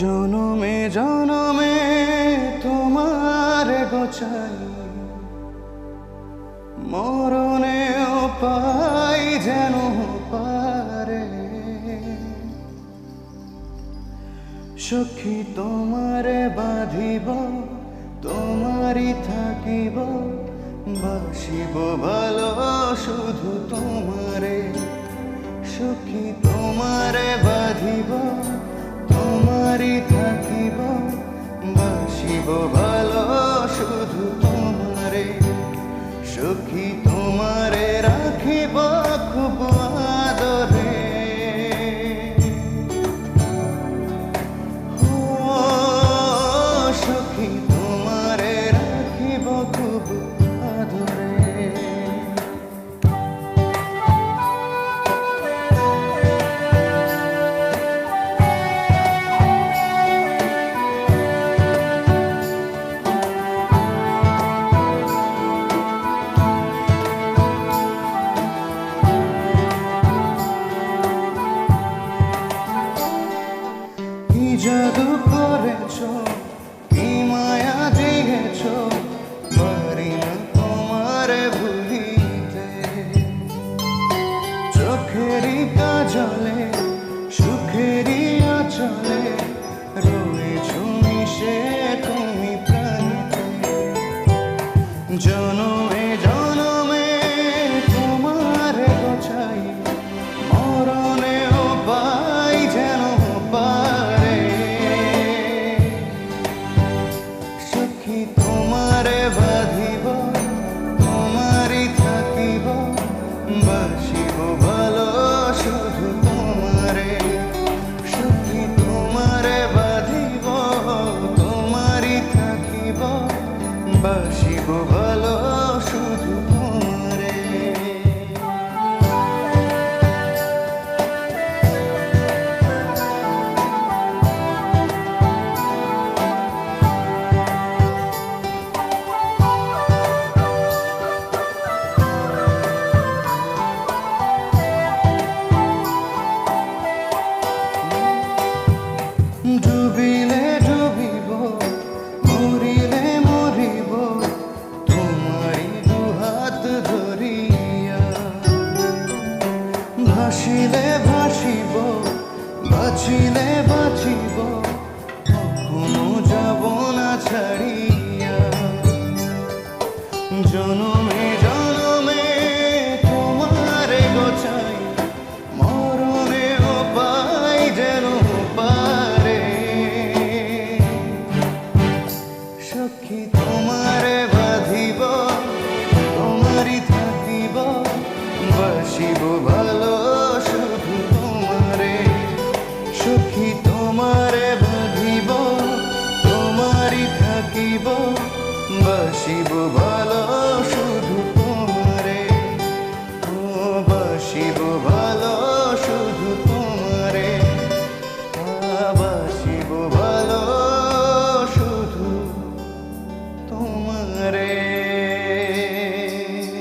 জনমে জনমে তোমার গোচাই মরণেও পাই যেন পারে। সখী তোমারে বাঁধিব, তোমারই থাকিব, বাসিব ভালো শুধু তোমারে। সখী তোমারে বাঁধিব বাসিব ভালো শুধু তোমারে। সখী তোমারে রাখিব খুব আদরে। ও সখী তোমারে রাখিব খুব জাদু করেছ, কি মায়া দিয়েছ, পারি না তোমার ভুলিতে। চোখেরই কাজলে, সুখেরই আচলে রয়েছ মিশে। বাঁচিলে বাঁচিব, কখনো যাব না ছাড়িয়া। জনমে জনমে তোমার গোছাই মরণেও পাই যেন পারে। সখী তোমারে বাসিব বাসিব ভালো শুধু